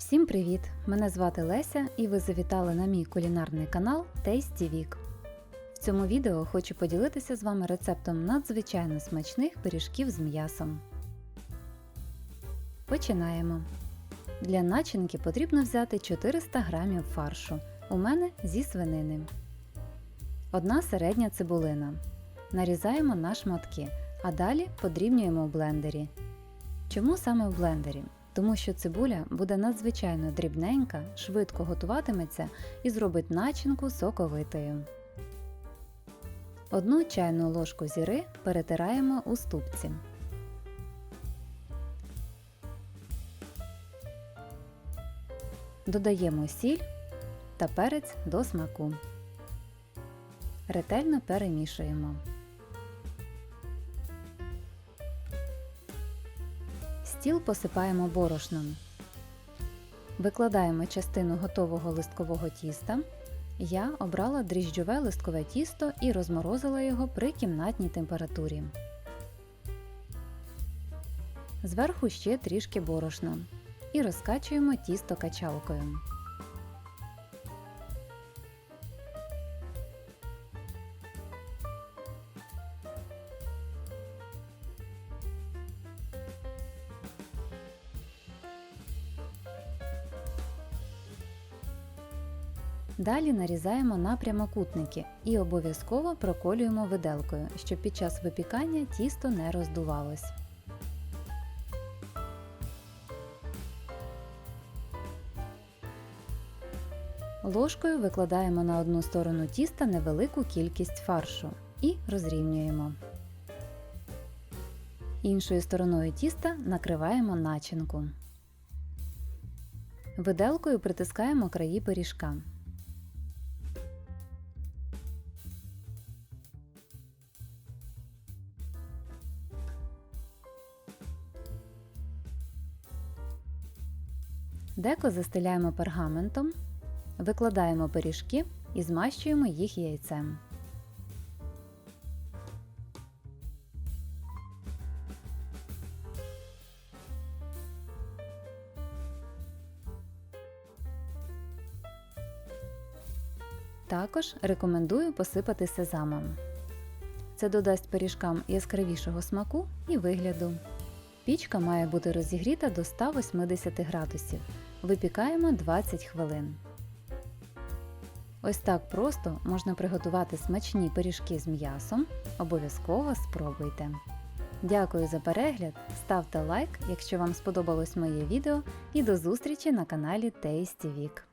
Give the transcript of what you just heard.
Всім привіт! Мене звати Леся і ви завітали на мій кулінарний канал Tasty Week. В цьому відео хочу поділитися з вами рецептом надзвичайно смачних пиріжків з м'ясом. Починаємо. Для начинки потрібно взяти 400 г фаршу. У мене зі свинини. Одна середня цибулина. Нарізаємо на шматки, а далі подрібнюємо в блендері. Чому саме в блендері? Тому що цибуля буде надзвичайно дрібненька, швидко готуватиметься і зробить начинку соковитою. Одну чайну ложку зіри перетираємо у ступці. Додаємо сіль та перець до смаку. Ретельно перемішуємо. Стіл посипаємо борошном. Викладаємо частину готового листкового тіста. Я обрала дріжджове листкове тісто і розморозила його при кімнатній температурі. Зверху ще трішки борошна. І розкачуємо тісто качалкою. Далі нарізаємо на прямокутники і обов'язково проколюємо виделкою, щоб під час випікання тісто не роздувалось. Ложкою викладаємо на одну сторону тіста невелику кількість фаршу і розрівнюємо. Іншою стороною тіста накриваємо начинку. Виделкою притискаємо краї пиріжка. Деко застеляємо пергаментом, викладаємо пиріжки і змащуємо їх яйцем. Також рекомендую посипати сезамом. Це додасть пиріжкам яскравішого смаку і вигляду. Пічка має бути розігріта до 180 градусів. Випікаємо 20 хвилин. Ось так просто можна приготувати смачні пиріжки з м'ясом. Обов'язково спробуйте. Дякую за перегляд, ставте лайк, якщо вам сподобалось моє відео, і до зустрічі на каналі Tasty Week.